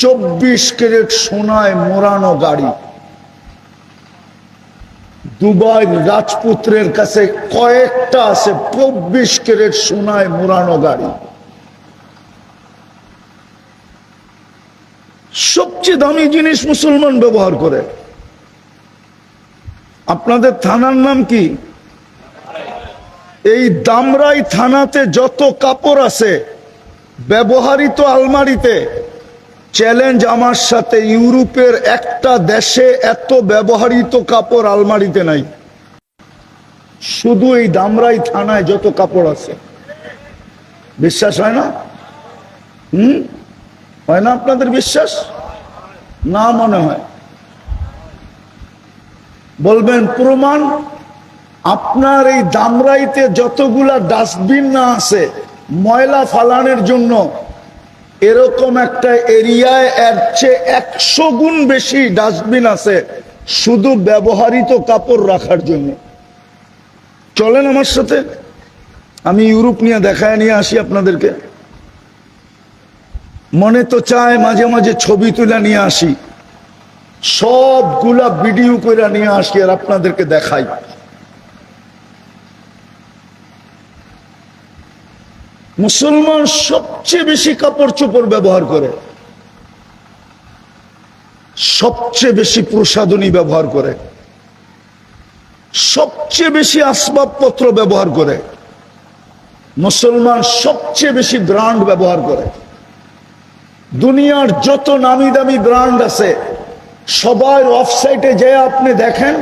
চব্বিশ ক্যারেট সোনায় মোড়ানো গাড়ি। দুবাই রাজপুত্রের কাছে কয়েকটা আছে চব্বিশ ক্যারেট সোনায় মোড়ানো গাড়ি। সবচেয়ে দামি জিনিস মুসলমান ব্যবহার করে। আপনাদের থানার নাম কি? এই দামরাই থানাতে যত কাপড় আছে ব্যবহারিত আলমারিতে চ্যালেঞ্জ আমার সাথে ইউরোপের একটা দেশে এত ব্যবহৃত কাপড় আলমারিতে নাই। শুধু এই দামরাই থানায় যত কাপড় আছে। বিশ্বাস হয় না? হুম? হয় না আপনাদের বিশ্বাস? না মনে হয়। বলবেন, প্রমাণ, আপনার এই দামরাইতে যতগুলা ডাস্টবিন না আছে, ময়লা ফালানের জন্য এরকম একটা এরিয়ায় এর চেয়ে একশো গুণ বেশি ডাস্টবিন আছে, শুধু ব্যবহারিত কাপড় রাখার জন্য। চলেন আমার সাথে, আমি ইউরোপ নিয়ে দেখায় নিয়ে আসি আপনাদেরকে। মনে তো চায় মাঝে মাঝে ছবি তুলে নিয়ে আসি। সবগুলা ভিডিও করে নিয়ে আসি আর আপনাদেরকে দেখাই। মুসলমান সবচেয়ে বেশি কাপড় চোপড় ব্যবহার করে। সবচেয়ে বেশি প্রসাধনী ব্যবহার করে। সবচেয়ে বেশি আসবাবপত্র ব্যবহার করে। মুসলমান সবচেয়ে বেশি ব্রান্ড ব্যবহার করে। দুনিয়ার যত নামি দামি ব্র্যান্ড আছে, সবার অফসাইটে যে আপনি দেখেন,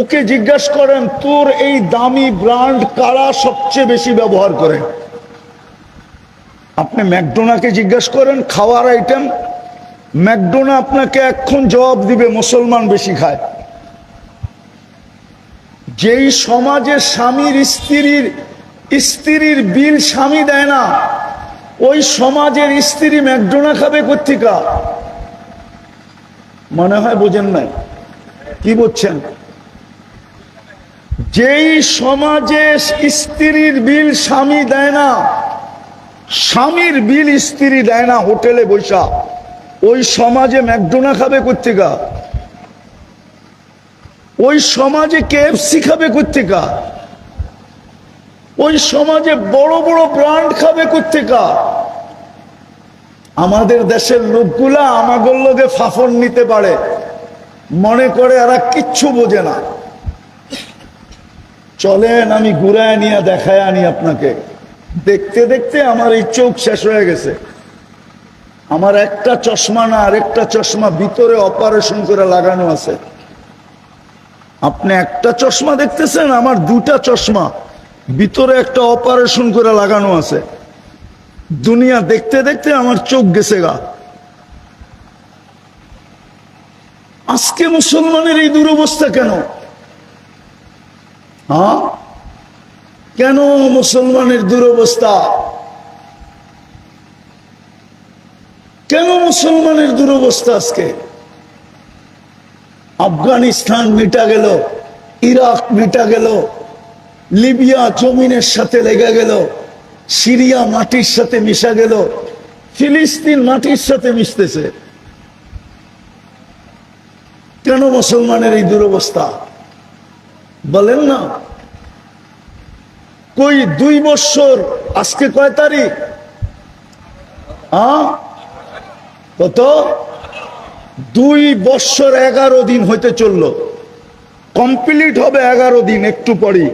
ওকে জিজ্ঞাসা করেন, তোর এই দামি ব্রান্ড কারা সবচেয়ে বেশি ব্যবহার করে? আপনি ম্যাকডোনাকে জিজ্ঞাসা করেন, খাওয়ার আইটেম ম্যাকডোনা আপনাকে এখন জবাব দিবে, মুসলমান বেশি খায়। যেই সমাজে স্বামীর স্ত্রীর স্ত্রীর বিল স্বামী দেয় না, ওই সমাজের স্ত্রী ম্যাকডোনা খাবে কোথেকা মনে হয় বোঝেন নাই? কি বলছেন যেই সমাজে স্ত্রীর বিল স্বামী দেয় না স্বামীর বিল স্ত্রী দেয় না হোটেলে বৈশা। ওই সমাজে ম্যাকডোনা খাবে কোথেকা ওই সমাজে কেএফসি খাবে কোথেকা ওই সমাজে বড় বড় ব্র্যান্ড খাবে কোথেকা আমাদের দেশের লোকগুলা আমাদের লোকে ফাফন নিতে পারে। মনে করে এরা কিচ্ছু বোঝে না। চলেন, আমি ঘুরায় নিয়ে দেখায় আনি আপনাকে। দেখতে দেখতে আমার এই চোখ শেষ হয়ে গেছে। আমার একটা চশমা না আর একটা চশমা ভিতরে অপারেশন করে লাগানো আছে। আপনি একটা চশমা দেখতেছেন, আমার দুটা চশমা ভিতরে একটা অপারেশন করে লাগানো আছে। দুনিয়া দেখতে দেখতে আমার চোখ গেছে গা। আজকে মুসলমানের এই দুরবস্থা কেন? হ্যাঁ কেন মুসলমানের দুরবস্থা? কেন মুসলমানের দুরবস্থা আজকে? আফগানিস্তান মিটা গেল, ইরাক মিটা গেল, লিবিয়া জমিনের সাথে লেগে গেল, সিরিয়া মাটির সাথে মিশা গেল, ফিলিস্তিন মাটির সাথে মিশতেছে। কেন মুসলমানের এই দুরবস্থা? বলেন না। কই দুই বৎসর? আজকে কয় তারিখ? কত? দুই বৎসর এগারো দিন হইতে চলল। কমপ্লিট হবে এগারো দিন একটু পরই।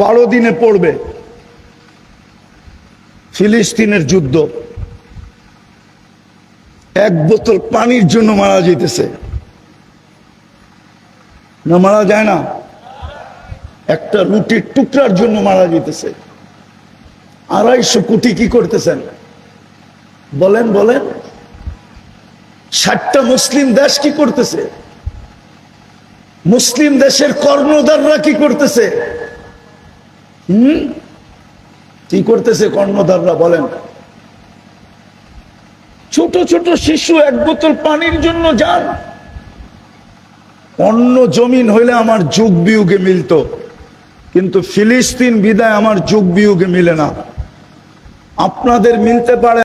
বারো দিনে পড়বে। ফিলিস্তিনের যুদ্ধ। এক বোতল পানির জন্য মারা যেতেছে না মারা যায় না? একটা রুটির টুকরার জন্য মারা যেতেছে। আড়াইশো কোটি কি করতেছেন? বলেন বলেন। ষাটটা মুসলিম দেশ কি করতেছে? মুসলিম দেশের কর্ণধাররা কি করতেছে? হম? কি করতেছে কর্ণধাররা, বলেন। ছোট ছোট শিশু এক বোতল পানির জন্য যান। অন্য জমিন হইলে আমার যুগ বিয়োগে মিলতো। কিন্তু ফিলিস্তিন বিদায় আমার যুগ বিয়োগে মিলে না। আপনাদের মিলতে পারে